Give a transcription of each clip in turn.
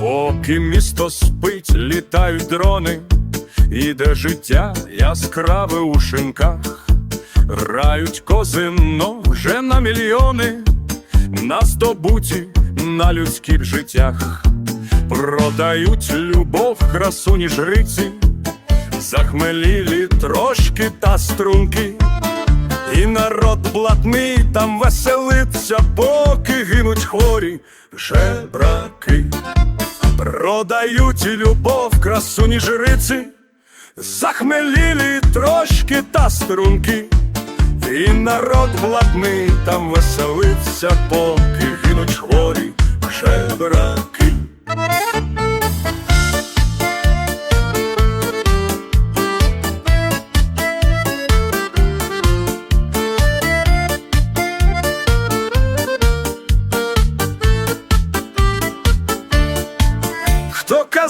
Поки місто спить, літають дрони, іде життя яскраве у шинках, грають козино вже на мільйони, на здобуті на людських життях, продають любов, красуні жриці, захмелілі трошки та струнки. І народ блатний там веселиться, поки гинуть хворі жебраки. Продають любов, красуні жриці, захмелілі трошки та струнки. І народ блатний там веселиться, поки гинуть хворі жебраки.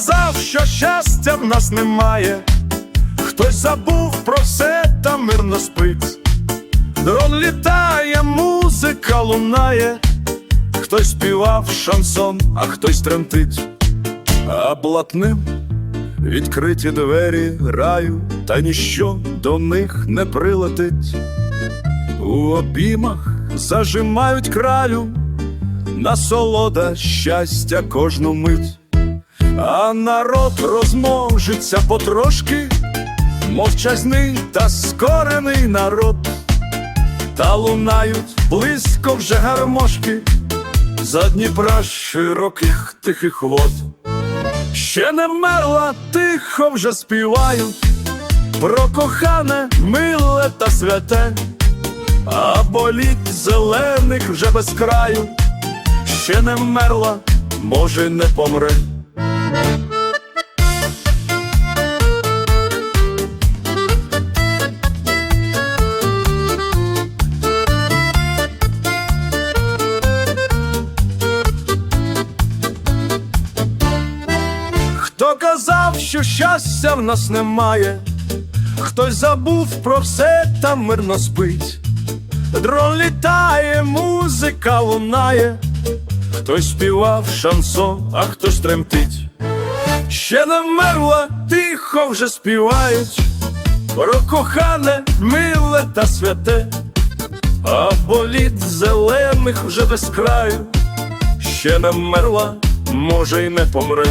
Хто казав, що щастя в нас немає, хтось забув про все та мирно спить. Дрон літає, музика лунає, хтось співав шансон, а хтось тремтить, а блатним відкриті двері раю, та ніщо до них не прилетить. У обіймах зажимають кралю, насолода щастя кожну мить. А народ розмножиться потрошки, мовчазний та скорений народ, та лунають близько вже гармошки за Дніпра широких тихих вод. Ще не мерла, тихо вже співають про кохане, миле та святе, а боліт зелених вже без краю, ще не мерла, може, не помре. Хто казав, що щастя в нас немає, хтось забув про все та мирно спить. Дрон літає, музика лунає, хтось співав шансон, а хтось тремтить. Ще не вмерла, тихо вже співають, про кохане, миле та святе, а боліт зелених вже без краю, ще не вмерла, може й не помре.